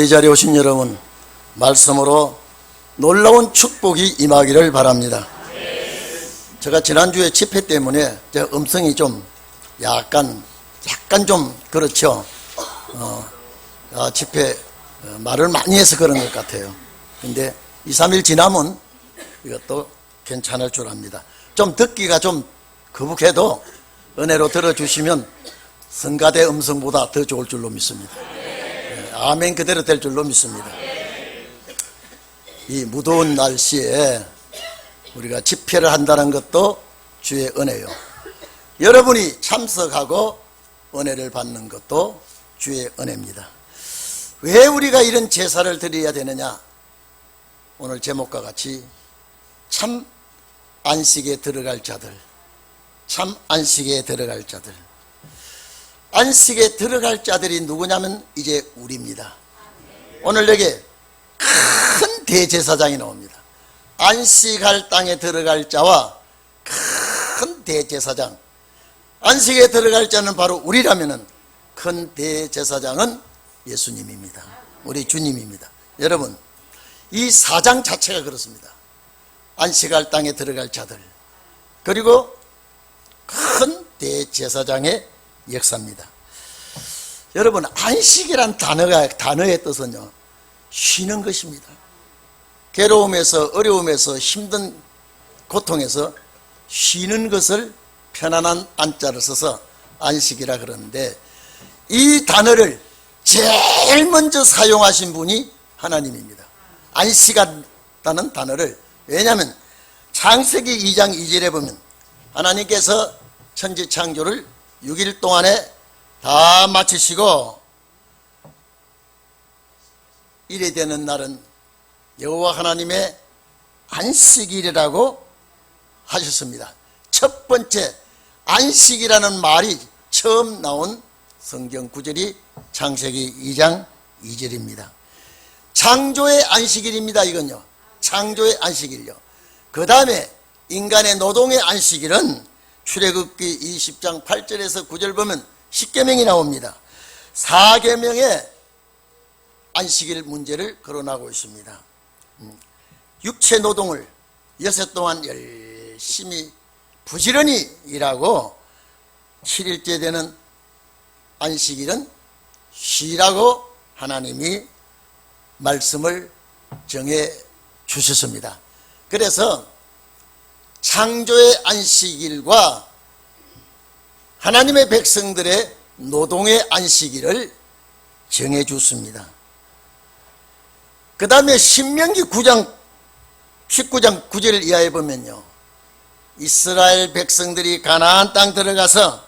이 자리에 오신 여러분 말씀으로 놀라운 축복이 임하기를 바랍니다. 제가 지난주에 집회 때문에 제 음성이 좀 약간 약간 좀 그렇죠. 어, 아, 집회 어, 말을 많이 해서 그런 것 같아요. 근데 2, 3일 지나면 이것도 괜찮을 줄 압니다. 좀 듣기가 좀 거북해도 은혜로 들어주시면 성가대 음성보다 더 좋을 줄로 믿습니다. 아멘 그대로 될 줄로 믿습니다. 이 무더운 날씨에 우리가 집회를 한다는 것도 주의 은혜요. 여러분이 참석하고 은혜를 받는 것도 주의 은혜입니다. 왜 우리가 이런 제사를 드려야 되느냐? 오늘 제목과 같이 참 안식에 들어갈 자들, 참 안식에 들어갈 자들. 안식에 들어갈 자들이 누구냐면 이제 우리입니다. 오늘 여기 큰 대제사장이 나옵니다. 안식할 땅에 들어갈 자와 큰 대제사장. 안식에 들어갈 자는 바로 우리라면은 큰 대제사장은 예수님입니다. 우리 주님입니다. 여러분, 이 사장 자체가 그렇습니다. 안식할 땅에 들어갈 자들. 그리고 큰 대제사장의 역사입니다. 여러분 안식이란 단어가 단어의 뜻은요 쉬는 것입니다. 괴로움에서 어려움에서 힘든 고통에서 쉬는 것을 편안한 안자를 써서 안식이라 그러는데 이 단어를 제일 먼저 사용하신 분이 하나님입니다. 안식하다는 단어를 왜냐하면 창세기 2장 2절에 보면 하나님께서 천지 창조를 6일 동안에 다 마치시고 이래 되는 날은 여호와 하나님의 안식일이라고 하셨습니다. 첫 번째 안식이라는 말이 처음 나온 성경 구절이 창세기 2장 2절입니다. 창조의 안식일입니다. 이건요. 창조의 안식일요. 그 다음에 인간의 노동의 안식일은 출애굽기 20장 8절에서 9절 보면 10계명이 나옵니다. 4계명에 안식일 문제를 거론하고 있습니다. 음, 육체 노동을 여섯 동안 열심히 부지런히 일하고 7일째 되는 안식일은 쉬라고 하나님이 말씀을 정해 주셨습니다. 그래서 창조의 안식일과 하나님의 백성들의 노동의 안식일을 정해 줬습니다. 그 다음에 신명기 9장 19장 9절 이하에 보면요. 이스라엘 백성들이 가나안 땅 들어가서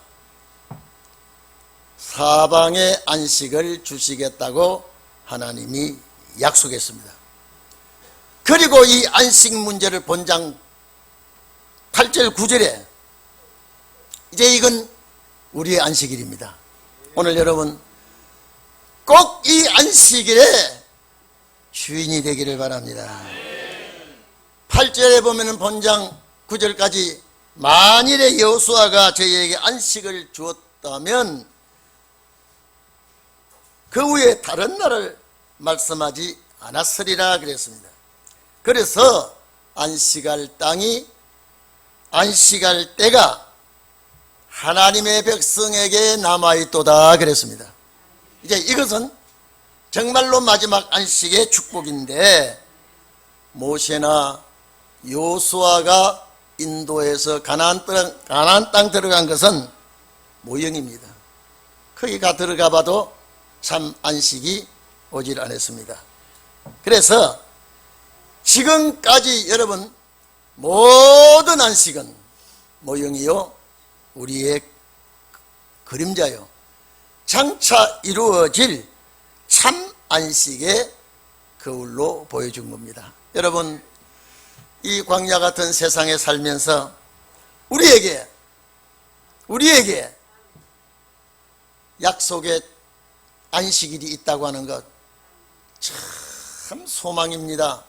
사방의 안식을 주시겠다고 하나님이 약속했습니다. 그리고 이 안식 문제를 본장 8절 9절에 이제 이건 우리의 안식일입니다. 오늘 여러분 꼭 이 안식일에 주인이 되기를 바랍니다. 8절에 보면은 본장 9절까지 만일에 여호수아가 저희에게 안식을 주었다면 그 후에 다른 날을 말씀하지 않았으리라 그랬습니다. 그래서 안식할 땅이 안식할 때가 하나님의 백성에게 남아있도다 그랬습니다. 이제 이것은 정말로 마지막 안식의 축복인데 모세나 요수아가 인도에서 가나안 땅, 가나안 땅 들어간 것은 모형입니다. 거기가 들어가 봐도 참 안식이 오질 않았습니다. 그래서 지금까지 여러분 모든 안식은 모형이요 우리의 그림자요 장차 이루어질 참 안식의 거울로 보여준 겁니다. 여러분 이 광야 같은 세상에 살면서 우리에게 우리에게 약속의 안식일이 있다고 하는 것 참 소망입니다.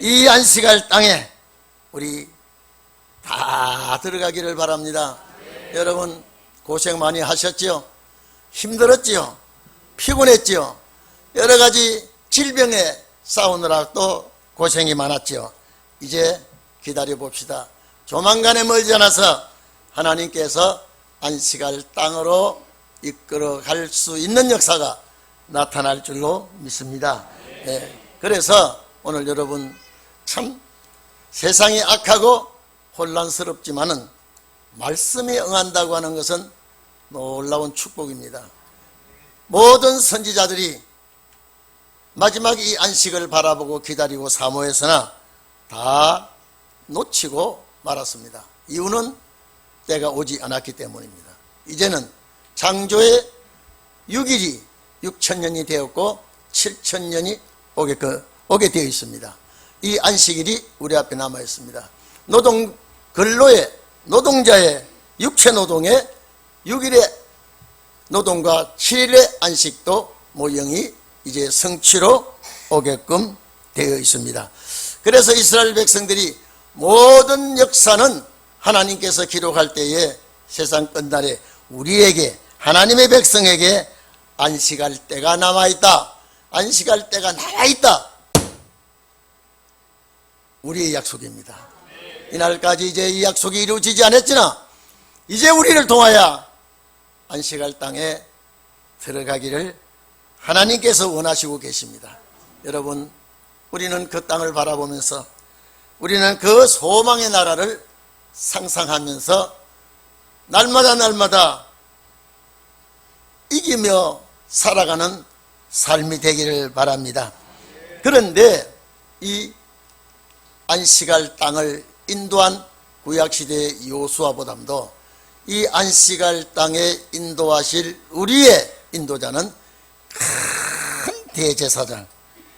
이 안식할 땅에 우리 다 들어가기를 바랍니다. 여러분 고생 많이 하셨죠? 힘들었죠? 피곤했죠? 여러 가지 질병에 싸우느라 또 고생이 많았죠. 이제 기다려 봅시다. 조만간에 멀지 않아서 하나님께서 안식할 땅으로 이끌어 갈 수 있는 역사가 나타날 줄로 믿습니다. 예, 그래서 오늘 여러분 참 세상이 악하고 혼란스럽지만은 말씀에 응한다고 하는 것은 놀라운 축복입니다. 모든 선지자들이 마지막 이 안식을 바라보고 기다리고 사모했으나 다 놓치고 말았습니다. 이유는 때가 오지 않았기 때문입니다. 이제는 창조의 6일이 6천년이 되었고 7천년이 오게, 그, 오게 되어 있습니다. 이 안식일이 우리 앞에 남아 있습니다. 노동, 근로의, 노동자의 육체 노동의 6일의 노동과 7일의 안식도 모형이 이제 성취로 오게끔 되어 있습니다. 그래서 이스라엘 백성들이 모든 역사는 하나님께서 기록할 때에 세상 끝날에 우리에게 하나님의 백성에게 안식할 때가 남아 있다. 안식할 때가 남아 있다. 우리의 약속입니다. 이날까지 이제 이 약속이 이루어지지 않았지나 이제 우리를 통하여 안식할 땅에 들어가기를 하나님께서 원하시고 계십니다. 여러분, 우리는 그 땅을 바라보면서 우리는 그 소망의 나라를 상상하면서 날마다 날마다 이기며 살아가는 삶이 되기를 바랍니다. 그런데 이 안식할 땅을 인도한 구약시대의 요수아보담도 이 안식할 땅에 인도하실 우리의 인도자는 큰 대제사장,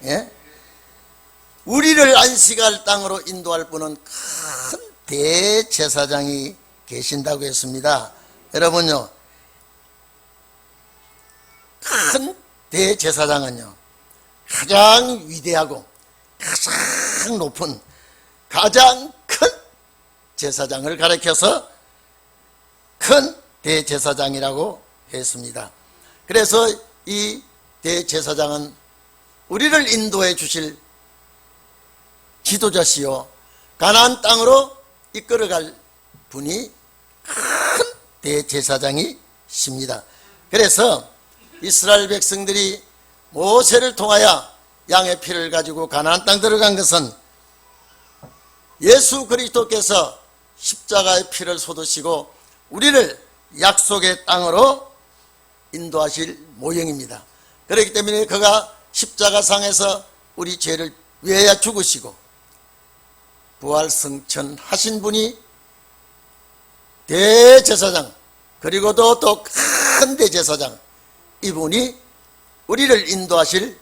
예? 우리를 안식할 땅으로 인도할 분은 큰 대제사장이 계신다고 했습니다. 여러분요, 큰 대제사장은요, 가장 위대하고 가장 높은 가장 큰 제사장을 가리켜서 큰 대제사장이라고 했습니다. 그래서 이 대제사장은 우리를 인도해 주실 지도자시요 가나안 땅으로 이끌어갈 분이 큰 대제사장이십니다. 그래서 이스라엘 백성들이 모세를 통하여 양의 피를 가지고 가나안 땅 들어간 것은 예수 그리스도께서 십자가의 피를 쏟으시고 우리를 약속의 땅으로 인도하실 모형입니다. 그렇기 때문에 그가 십자가상에서 우리 죄를 위하여 죽으시고 부활 승천하신 분이 대제사장 그리고도 또 큰 대제사장 이분이 우리를 인도하실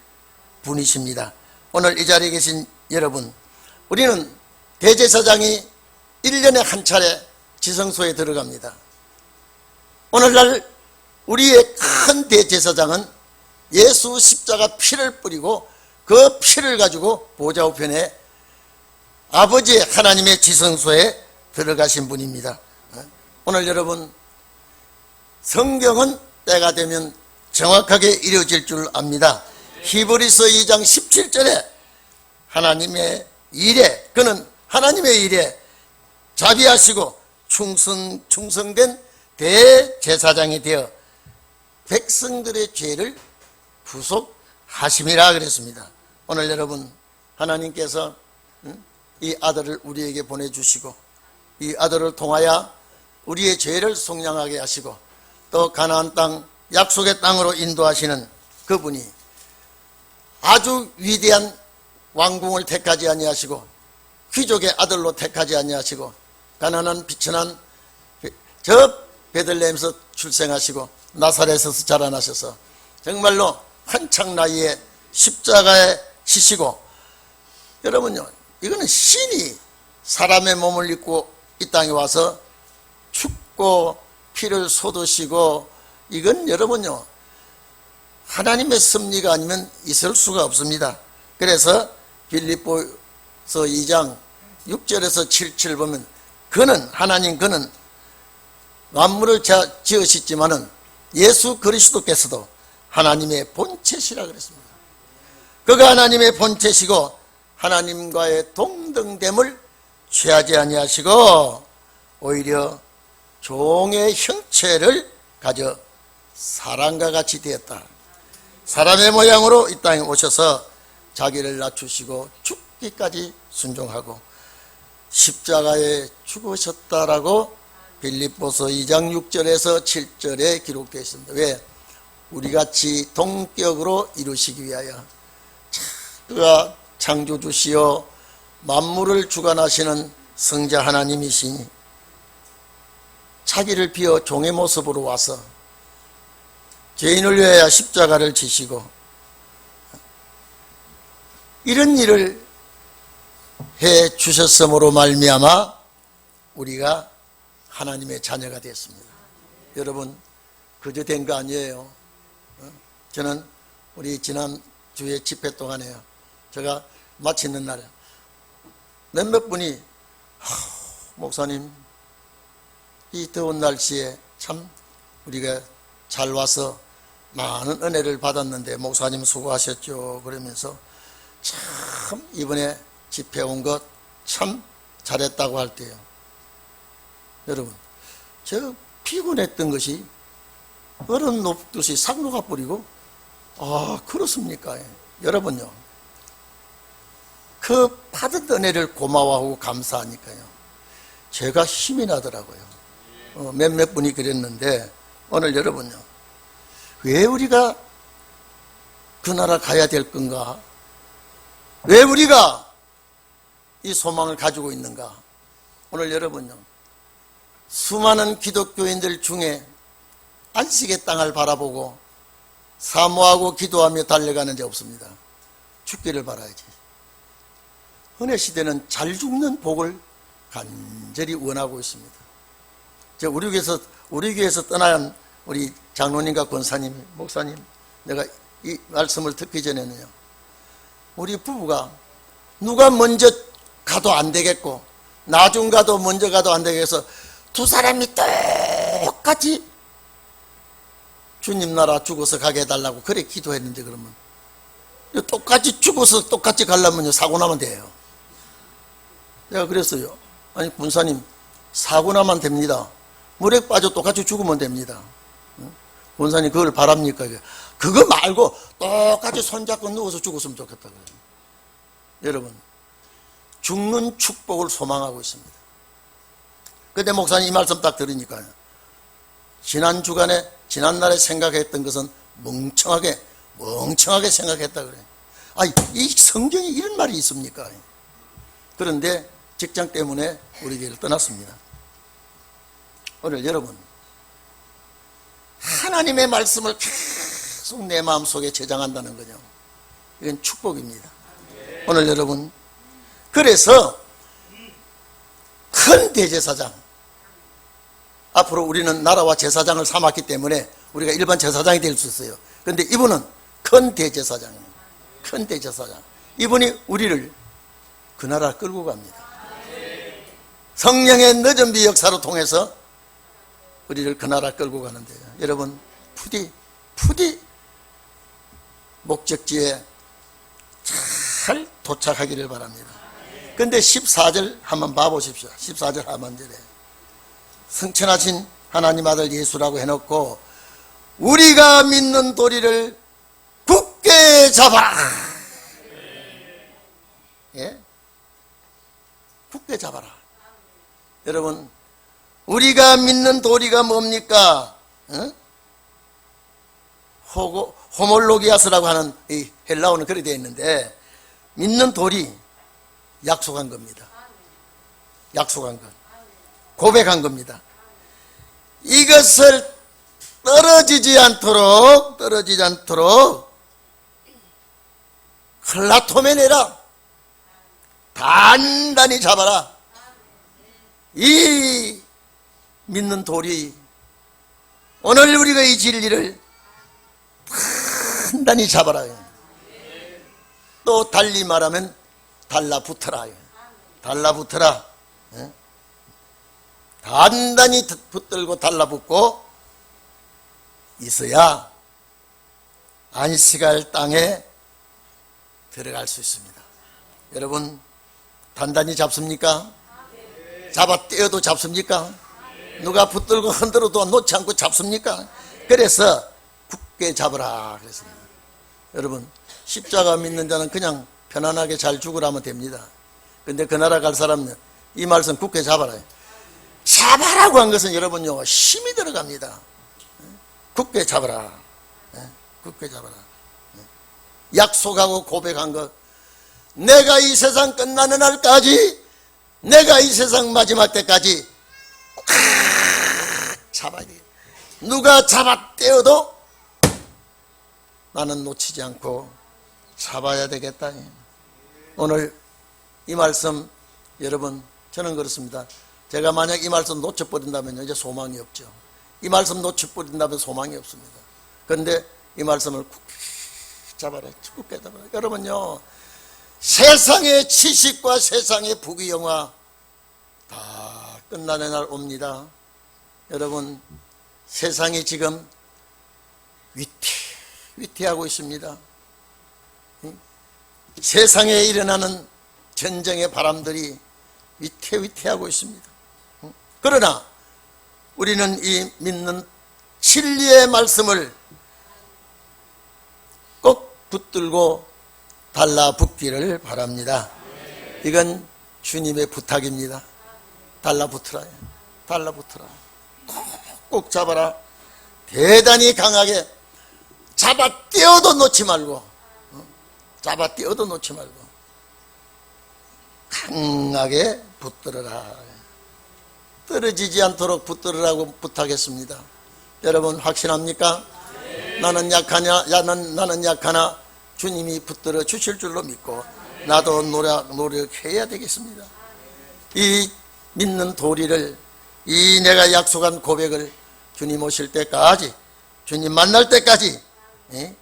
분이십니다. 오늘 이 자리에 계신 여러분 우리는 대제사장이 1년에 한 차례 지성소에 들어갑니다. 오늘날 우리의 큰 대제사장은 예수 십자가 피를 뿌리고 그 피를 가지고 보좌 우편에 아버지 하나님의 지성소에 들어가신 분입니다. 오늘 여러분 성경은 때가 되면 정확하게 이루어질 줄 압니다. 히브리서 2장 17절에 하나님의 일에 그는 하나님의 일에 자비하시고 충성 충성된 대제사장이 되어 백성들의 죄를 구속하심이라 그랬습니다. 오늘 여러분 하나님께서 이 아들을 우리에게 보내주시고 이 아들을 통하여 우리의 죄를 속량하게 하시고 또 가나안 땅 약속의 땅으로 인도하시는 그분이 아주 위대한 왕궁을 택하지 아니하시고 귀족의 아들로 택하지 아니하시고 가난한 비천한 저 베들레헴에서 출생하시고 나사렛에서 자라나셔서 정말로 한창 나이에 십자가에 지시고 여러분요 이거는 신이 사람의 몸을 입고 이 땅에 와서 죽고 피를 쏟으시고 이건 여러분요 하나님의 섭리가 아니면 있을 수가 없습니다. 그래서 빌립보서 2장 6절에서 7절 보면 그는 하나님 그는 만물을 지으셨지만은 예수 그리스도께서도 하나님의 본체시라 그랬습니다. 그가 하나님의 본체시고 하나님과의 동등됨을 취하지 아니하시고 오히려 종의 형체를 가져 사람과 같이 되었다. 사람의 모양으로 이 땅에 오셔서 자기를 낮추시고 죽 기까지 순종하고 십자가에 죽으셨다라고 빌립보서 2장 6절에서 7절에 기록되어 있습니다. 왜? 우리 같이 동격으로 이루시기 위하여 그가 창조주시여 만물을 주관하시는 성자 하나님이시니 자기를 비어 종의 모습으로 와서 죄인을 위하여 십자가를 지시고 이런 일을 해 주셨으므로 말미암아 우리가 하나님의 자녀가 됐습니다. 여러분 그저 된 거 아니에요. 어? 저는 우리 지난 주에 집회 동안에요. 제가 마치는 날 몇몇 분이 하, 목사님 이 더운 날씨에 참 우리가 잘 와서 많은 은혜를 받았는데 목사님 수고하셨죠 그러면서 참 이번에 집회 온 것 참 잘했다고 할 때요. 여러분 제가 피곤했던 것이 얼음 녹듯이 싹 녹아버리고 아 그렇습니까? 여러분요 그 받은 은혜를 고마워하고 감사하니까요. 제가 힘이 나더라고요. 어, 몇몇 분이 그랬는데 오늘 여러분요 왜 우리가 그 나라 가야 될 건가? 왜 우리가 이 소망을 가지고 있는가 오늘 여러분요 수많은 기독교인들 중에 안식의 땅을 바라보고 사모하고 기도하며 달려가는 데 없습니다. 죽기를 바라야지. 은혜 시대는 잘 죽는 복을 간절히 원하고 있습니다. 저 우리 교회에서 우리 교회에서 떠난 우리 장로님과 권사님, 목사님, 내가 이 말씀을 듣기 전에는요. 우리 부부가 누가 먼저 가도 안 되겠고 나중 가도 먼저 가도 안 되겠어 두 사람이 똑같이 주님 나라 죽어서 가게 해달라고 그래 기도했는데 그러면. 똑같이 죽어서 똑같이 가려면요 사고 나면 돼요. 내가 그랬어요. 아니 군사님 사고 나면 됩니다. 물에 빠져 똑같이 죽으면 됩니다. 군사님 그걸 바랍니까 그거 말고 똑같이 손잡고 누워서 죽었으면 좋겠다 그래요. 여러분 죽는 축복을 소망하고 있습니다 그때 목사님 이 말씀 딱 들으니까요 지난 주간에 지난날에 생각했던 것은 멍청하게 멍청하게 생각했다 그래. 아이 이 성경에 이런 말이 있습니까? 그런데 직장 때문에 우리 교회를 떠났습니다. 오늘 여러분 하나님의 말씀을 계속 내 마음속에 저장한다는 거죠. 이건 축복입니다. 오늘 여러분 그래서 큰 대제사장 앞으로 우리는 나라와 제사장을 삼았기 때문에 우리가 일반 제사장이 될 수 있어요. 그런데 이분은 큰 대제사장입니다. 큰 대제사장. 이분이 우리를 그 나라 끌고 갑니다. 성령의 늦은 비 역사로 통해서 우리를 그 나라 끌고 가는데요. 여러분, 부디, 부디 목적지에 잘 도착하기를 바랍니다. 근데 14절 한번 봐보십시오. 14절 하반절에. 성천하신 하나님 아들 예수라고 해놓고 우리가 믿는 도리를 굳게 잡아라. 예? 굳게 잡아라. 여러분, 우리가 믿는 도리가 뭡니까? 어? 호고, 호몰로기아스라고 하는 이 헬라어는 그렇게 되어 있는데 믿는 도리 약속한 겁니다. 약속한 것. 고백한 겁니다. 이것을 떨어지지 않도록 떨어지지 않도록 클라토메네라 단단히 잡아라. 이 믿는 돌이 오늘 우리가 이 진리를 단단히 잡아라. 또 달리 말하면 달라붙어라. 달라붙어라. 단단히 붙들고 달라붙고 있어야 안식할 땅에 들어갈 수 있습니다. 여러분 단단히 잡습니까? 잡아 떼어도 잡습니까? 누가 붙들고 흔들어도 놓지 않고 잡습니까? 그래서 굳게 잡으라 그랬습니다. 여러분 십자가 믿는 자는 그냥 편안하게 잘 죽으라면 됩니다. 근데 그 나라 갈 사람은 이 말씀 굳게 잡아라. 잡아라고 한 것은 여러분요 힘이 들어갑니다. 굳게 잡아라. 예, 굳게 잡아라. 예. 약속하고 고백한 것. 내가 이 세상 끝나는 날까지, 내가 이 세상 마지막 때까지 꽉 잡아야 돼. 누가 잡아 떼어도 나는 놓치지 않고 잡아야 되겠다. 오늘 이 말씀 여러분 저는 그렇습니다. 제가 만약 이 말씀 놓쳐버린다면 이제 소망이 없죠. 이 말씀 놓쳐버린다면 소망이 없습니다. 그런데 이 말씀을 굳게 잡아라. 굳게 잡아라. 여러분요. 세상의 지식과 세상의 부귀영화 다 끝나는 날 옵니다. 여러분 세상이 지금 위태 위태하고 있습니다. 세상에 일어나는 전쟁의 바람들이 위태위태하고 있습니다. 그러나 우리는 이 믿는 진리의 말씀을 꼭 붙들고 달라붙기를 바랍니다. 이건 주님의 부탁입니다. 달라붙으라. 달라붙으라. 꼭 잡아라. 대단히 강하게 잡아 떼어도 놓지 말고 잡아 떼어도 놓지 말고 강하게 붙들어라. 떨어지지 않도록 붙들으라고 부탁했습니다. 여러분 확신합니까? 나는 약하냐? 야는 나는 약하나 주님이 붙들어 주실 줄로 믿고 나도 노력 노력해야 되겠습니다. 이 믿는 도리를 이 내가 약속한 고백을 주님 오실 때까지 주님 만날 때까지 예?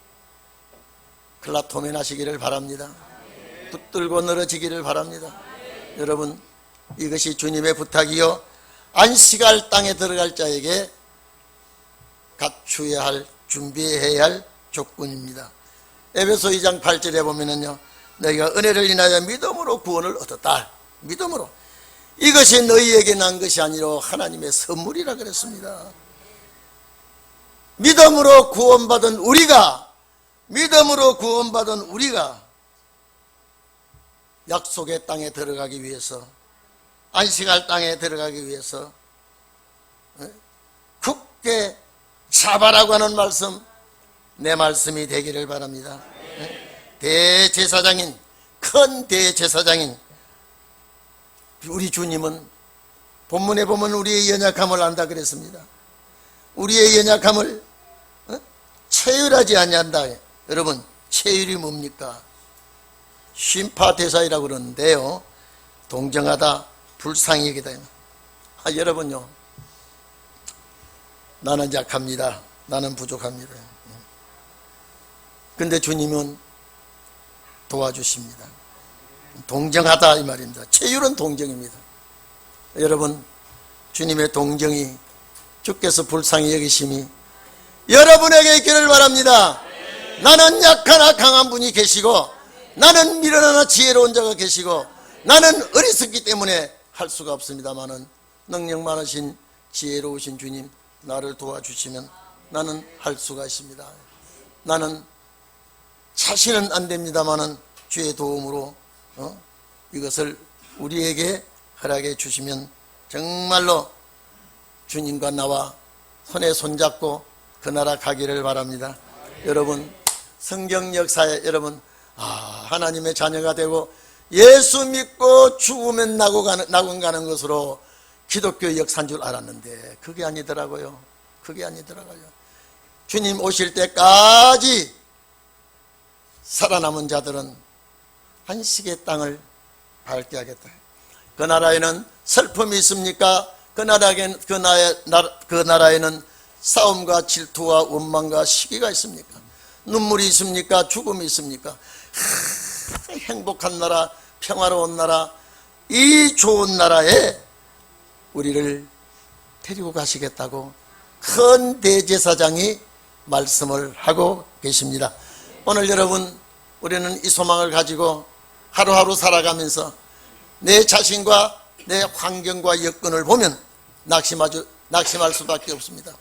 클라토멘 하시기를 바랍니다. 붙들고 늘어지기를 바랍니다. 여러분 이것이 주님의 부탁이요 안식할 땅에 들어갈 자에게 갖추어야 할 준비해야 할 조건입니다. 에베소 2장 8절에 보면은요 너희가 은혜를 인하여 믿음으로 구원을 얻었다. 믿음으로 이것이 너희에게 난 것이 아니라 하나님의 선물이라 그랬습니다. 믿음으로 구원받은 우리가 믿음으로 구원받은 우리가 약속의 땅에 들어가기 위해서 안식할 땅에 들어가기 위해서 어? 굳게 잡아라고 하는 말씀 내 말씀이 되기를 바랍니다. 어? 대제사장인 큰 대제사장인 우리 주님은 본문에 보면 우리의 연약함을 안다 그랬습니다. 우리의 연약함을 어? 체휼하지 아니한다. 여러분 체휼이 뭡니까? 심파대사이라고 그러는데요. 동정하다, 불쌍히 여기다. 아, 여러분요. 나는 약합니다. 나는 부족합니다. 근데 주님은 도와주십니다. 동정하다 이 말입니다. 체율은 동정입니다. 여러분, 주님의 동정이 주께서 불쌍히 여기심이 여러분에게 있기를 바랍니다. 나는 약하나 강한 분이 계시고 나는 미련하나 지혜로운 자가 계시고 나는 어리석기 때문에 할 수가 없습니다만은 능력 많으신 지혜로우신 주님 나를 도와주시면 나는 할 수가 있습니다. 나는 자신은 안 됩니다만은 주의 도움으로 어? 이것을 우리에게 허락해 주시면 정말로 주님과 나와 손에 손잡고 그 나라 가기를 바랍니다. 여러분 성경 역사에 여러분 아, 하나님의 자녀가 되고 예수 믿고 죽으면 나고 가는, 낙원 가는 것으로 기독교 역사인 줄 알았는데 그게 아니더라고요. 그게 아니더라고요. 주님 오실 때까지 살아남은 자들은 한식의 땅을 밟게 하겠다. 그 나라에는 슬픔이 있습니까? 그 나라에는, 그, 그 나라에는 싸움과 질투와 원망과 시기가 있습니까? 눈물이 있습니까? 죽음이 있습니까? 행복한 나라, 평화로운 나라, 이 좋은 나라에 우리를 데리고 가시겠다고 큰 대제사장이 말씀을 하고 계십니다. 오늘 여러분 우리는 이 소망을 가지고 하루하루 살아가면서 내 자신과 내 환경과 여건을 보면 낙심하주, 낙심할 수밖에 없습니다.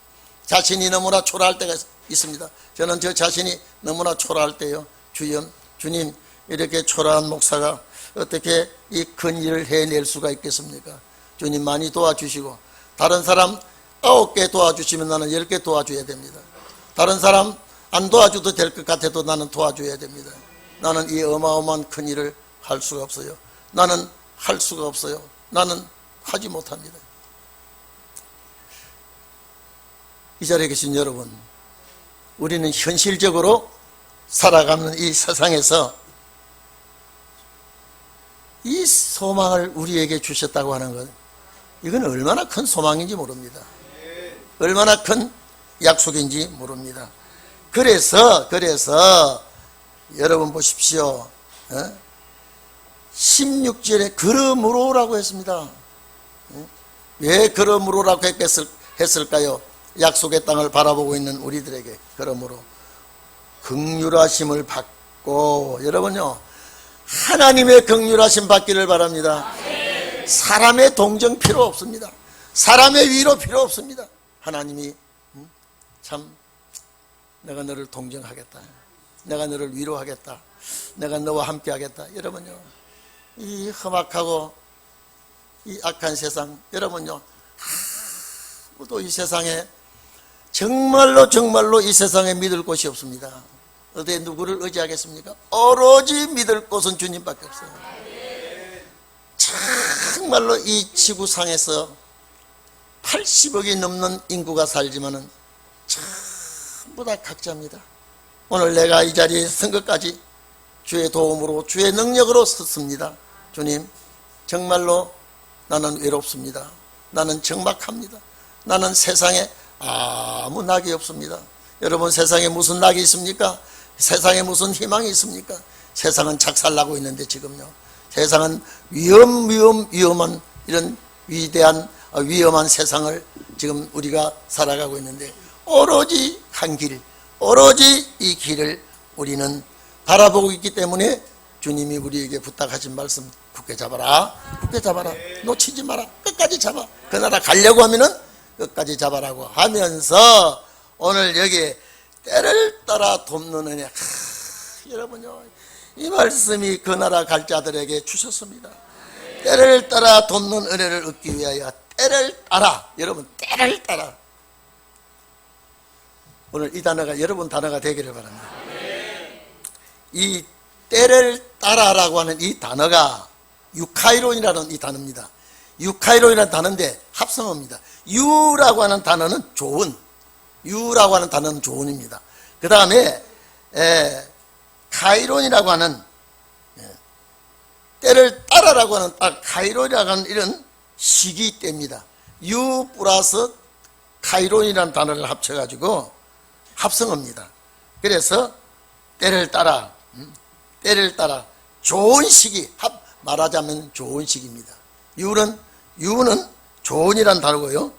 자신이 너무나 초라할 때가 있 습니다. 저는 저 자신이 너무나 초라할 때요. 주여, 주님, 이렇게 초라한 목사가 어떻게 이 큰 일을 해낼 수가 있겠습니까? 주님 많이 도와주시고, 다른 사람 아홉 개 도와주시면 나는 열 개 도와줘야 됩니다. 다른 사람 안 도와줘도 될 것 같아도 나는 도와줘야 됩니다. 나는 이 어마어마한 큰 일을 할 수가 없어요. 나는 할 수가 없어요. 나는 하지 못합니다. 이 자리에 계신 여러분, 우리는 현실적으로 살아가는 이 세상에서 이 소망을 우리에게 주셨다고 하는 것, 이건 얼마나 큰 소망인지 모릅니다. 얼마나 큰 약속인지 모릅니다. 그래서, 그래서, 여러분 보십시오. 어? 16절에 그러므로라고 했습니다. 어? 왜 그러므로라고 했을, 했을까요? 약속의 땅을 바라보고 있는 우리들에게 그러므로 극률하심을 받고 여러분요 하나님의 극률하심 받기를 바랍니다. 사람의 동정 필요 없습니다. 사람의 위로 필요 없습니다. 하나님이 음, 참 내가 너를 동정하겠다. 내가 너를 위로하겠다. 내가 너와 함께 하겠다. 여러분요 이 험악하고 이 악한 세상 여러분요 아무도 이 세상에 정말로 정말로 이 세상에 믿을 곳이 없습니다. 어디에 누구를 의지하겠습니까? 오로지 믿을 곳은 주님밖에 없어요. 정말로 이 지구상에서 80억이 넘는 인구가 살지만은 전부 다 각자입니다. 오늘 내가 이 자리에 선 것까지 주의 도움으로 주의 능력으로 섰습니다. 주님, 정말로 나는 외롭습니다. 나는 적막합니다. 나는 세상에 아무 낙이 없습니다. 여러분 세상에 무슨 낙이 있습니까? 세상에 무슨 희망이 있습니까? 세상은 작살나고 있는데 지금요. 세상은 위험 위험 위험한 이런 위대한 어, 위험한 세상을 지금 우리가 살아가고 있는데 오로지 한 길, 오로지 이 길을 우리는 바라보고 있기 때문에 주님이 우리에게 부탁하신 말씀 굳게 잡아라, 굳게 잡아라, 놓치지 마라, 끝까지 잡아. 그 나라 가려고 하면은 끝까지 잡아라고 하면서 오늘 여기 때를 따라 돕는 은혜. 하, 여러분요, 이 말씀이 그 나라 갈 자들에게 주셨습니다. 때를 따라 돕는 은혜를 얻기 위하여 때를 따라 여러분 때를 따라 오늘 이 단어가 여러분 단어가 되기를 바랍니다. 이 때를 따라라고 하는 이 단어가 유카이론이라는 이 단어입니다. 유카이론이라는 단어인데 합성어입니다. 유라고 하는 단어는 좋은, 유라고 하는 단어는 좋은입니다. 그 다음에 카이론이라고 하는 예, 때를 따라라고 하는 딱 카이론이라고 하는 이런 시기 때입니다. 유 플러스 카이론이라는 단어를 합쳐가지고 합성어입니다. 그래서 때를 따라, 음, 때를 따라 좋은 시기, 합, 말하자면 좋은 시기입니다. 유는 유는 좋은이란 단어고요.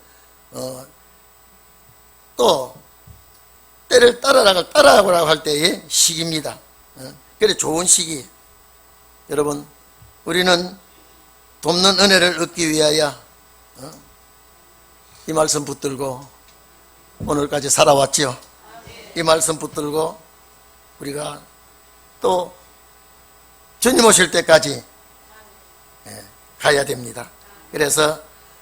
어, 또 때를 따라라고 따라라고 할 때의 시기입니다. 어, 그래 좋은 시기. 여러분 우리는 돕는 은혜를 얻기 위하여 어, 이 말씀 붙들고 오늘까지 살아왔지요. 이 말씀 붙들고 우리가 또 주님 오실 때까지 예, 가야 됩니다. 그래서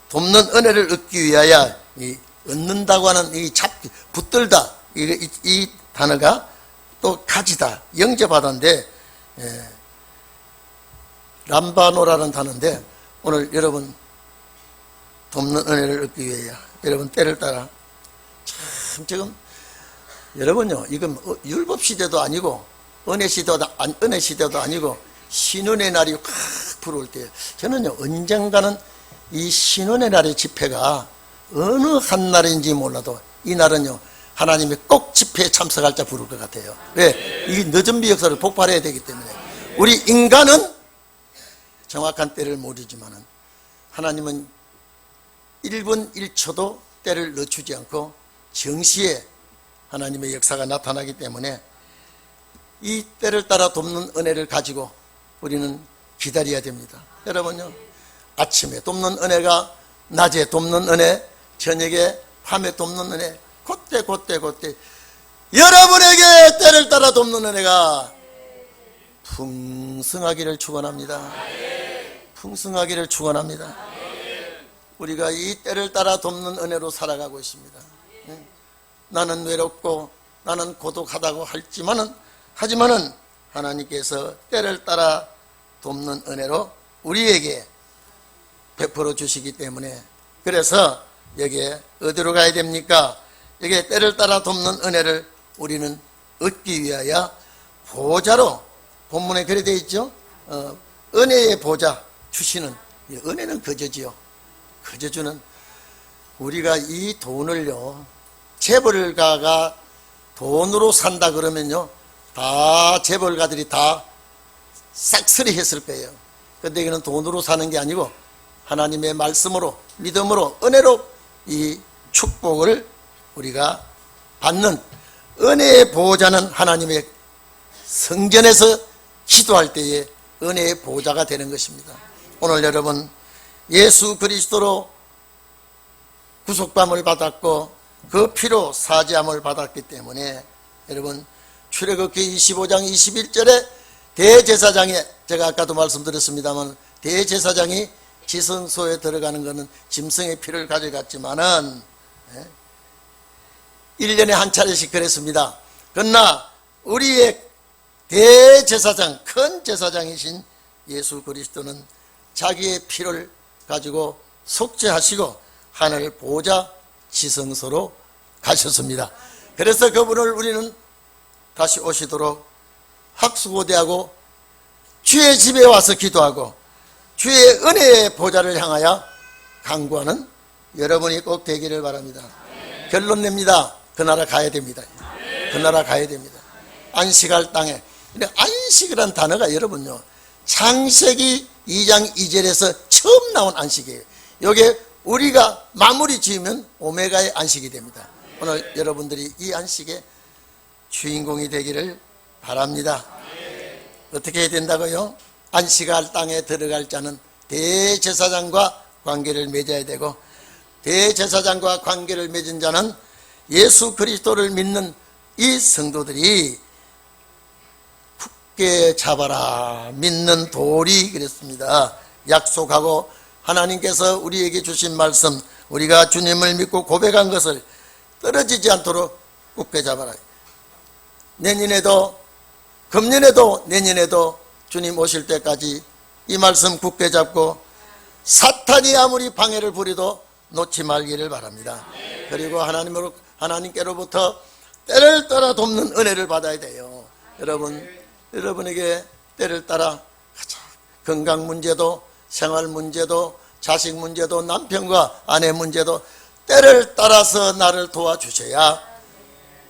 돕는 은혜를 얻기 위하여 이 얻는다고 하는 이 잡, 붙들다 이, 이, 이 단어가 또 가지다 영접하다인데 예, 람바노라는 단어인데 오늘 여러분 돕는 은혜를 얻기 위하여 여러분 때를 따라 참 지금 여러분요 이건 어, 율법 시대도 아니고 은혜 시대도 안- 은혜 시대도 아니고 신운의 날이 확 불어올 때 저는요 언젠가는 이 신운의 날의 집회가 어느 한 날인지 몰라도 이 날은요 하나님이 꼭 집회에 참석할 자 부를 것 같아요. 왜? 이게 늦은 비 역사를 폭발해야 되기 때문에 우리 인간은 정확한 때를 모르지만은 하나님은 1분 1초도 때를 늦추지 않고 정시에 하나님의 역사가 나타나기 때문에 이 때를 따라 돕는 은혜를 가지고 우리는 기다려야 됩니다. 여러분요, 아침에 돕는 은혜가 낮에 돕는 은혜, 저녁에 밤에 돕는 은혜, 그때 그때 그때 여러분에게 때를 따라 돕는 은혜가 풍성하기를 축원합니다. 풍성하기를 축원합니다. 우리가 이 때를 따라 돕는 은혜로 살아가고 있습니다. 예. 나는 외롭고 나는 고독하다고 할지만은 하지만은 하나님께서 때를 따라 돕는 은혜로 우리에게 베풀어 주시기 때문에 그래서 여기에 어디로 가야 됩니까? 여기에 때를 따라 돕는 은혜를 우리는 얻기 위하여 보좌로 본문에 그래 되어 있죠. 어, 은혜의 보좌 주시는 이 은혜는 거저지요. 거저주는 우리가 이 돈을요 재벌가가 돈으로 산다 그러면요 다 재벌가들이 다 싹쓸이 했을 거예요. 근데 이거는 돈으로 사는 게 아니고 하나님의 말씀으로 믿음으로 은혜로 이 축복을 우리가 받는 은혜의 보호자는 하나님의 성전에서 기도할 때에 은혜의 보호자가 되는 것입니다. 오늘 여러분 예수 그리스도로 구속감을 받았고 그 피로 사죄함을 받았기 때문에 여러분 출애굽기 25장 21절에 대제사장이 제가 아까도 말씀드렸습니다만 대제사장이 지성소에 들어가는 것은 짐승의 피를 가져갔지만은 예, 1년에 한 차례씩 그랬습니다. 그러나 우리의 대제사장, 큰 제사장이신 예수 그리스도는 자기의 피를 가지고 속죄하시고 하늘 보좌 지성소로 가셨습니다. 그래서 그분을 우리는 다시 오시도록 학수고대하고 주의 집에 와서 기도하고 주의 은혜의 보좌를 향하여 강구하는 여러분이 꼭 되기를 바랍니다. 결론 냅니다. 그 나라 가야 됩니다. 그 나라 가야 됩니다. 안식할 땅에. 안식이란 단어가 여러분요. 창세기 2장 2절에서 처음 나온 안식이에요. 여기에 우리가 마무리 지으면 오메가의 안식이 됩니다. 오늘 여러분들이 이 안식의 주인공이 되기를 바랍니다. 어떻게 해야 된다고요? 안식할 땅에 들어갈 자는 대제사장과 관계를 맺어야 되고 대제사장과 관계를 맺은 자는 예수 그리스도를 믿는 이 성도들이 굳게 잡아라 믿는 돌이 그랬습니다. 약속하고 하나님께서 우리에게 주신 말씀 우리가 주님을 믿고 고백한 것을 떨어지지 않도록 굳게 잡아라. 내년에도 금년에도 내년에도 주님 오실 때까지 이 말씀 굳게 잡고 사탄이 아무리 방해를 부리도 놓지 말기를 바랍니다. 그리고 하나님으로 하나님께로부터 때를 따라 돕는 은혜를 받아야 돼요. 여러분 여러분에게 때를 따라. 건강 문제도 생활 문제도 자식 문제도 남편과 아내 문제도 때를 따라서 나를 도와주셔야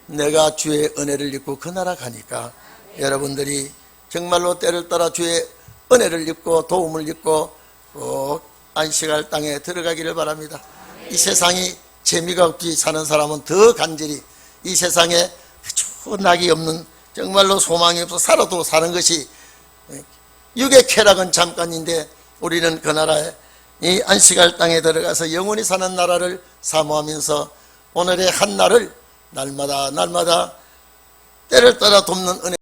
내가 주의 은혜를 입고 그 나라 가니까 여러분들이 정말로 때를 따라 주의 은혜를 입고 도움을 입고 꼭 안식할 땅에 들어가기를 바랍니다. 이 세상이 재미가 없이 사는 사람은 더 간절히 이 세상에 저 낙이 없는 정말로 소망이 없어 살아도 사는 것이 육의 쾌락은 잠깐인데 우리는 그 나라에 이 안식할 땅에 들어가서 영원히 사는 나라를 사모하면서 오늘의 한 날을 날마다 날마다 때를 따라 돕는 은혜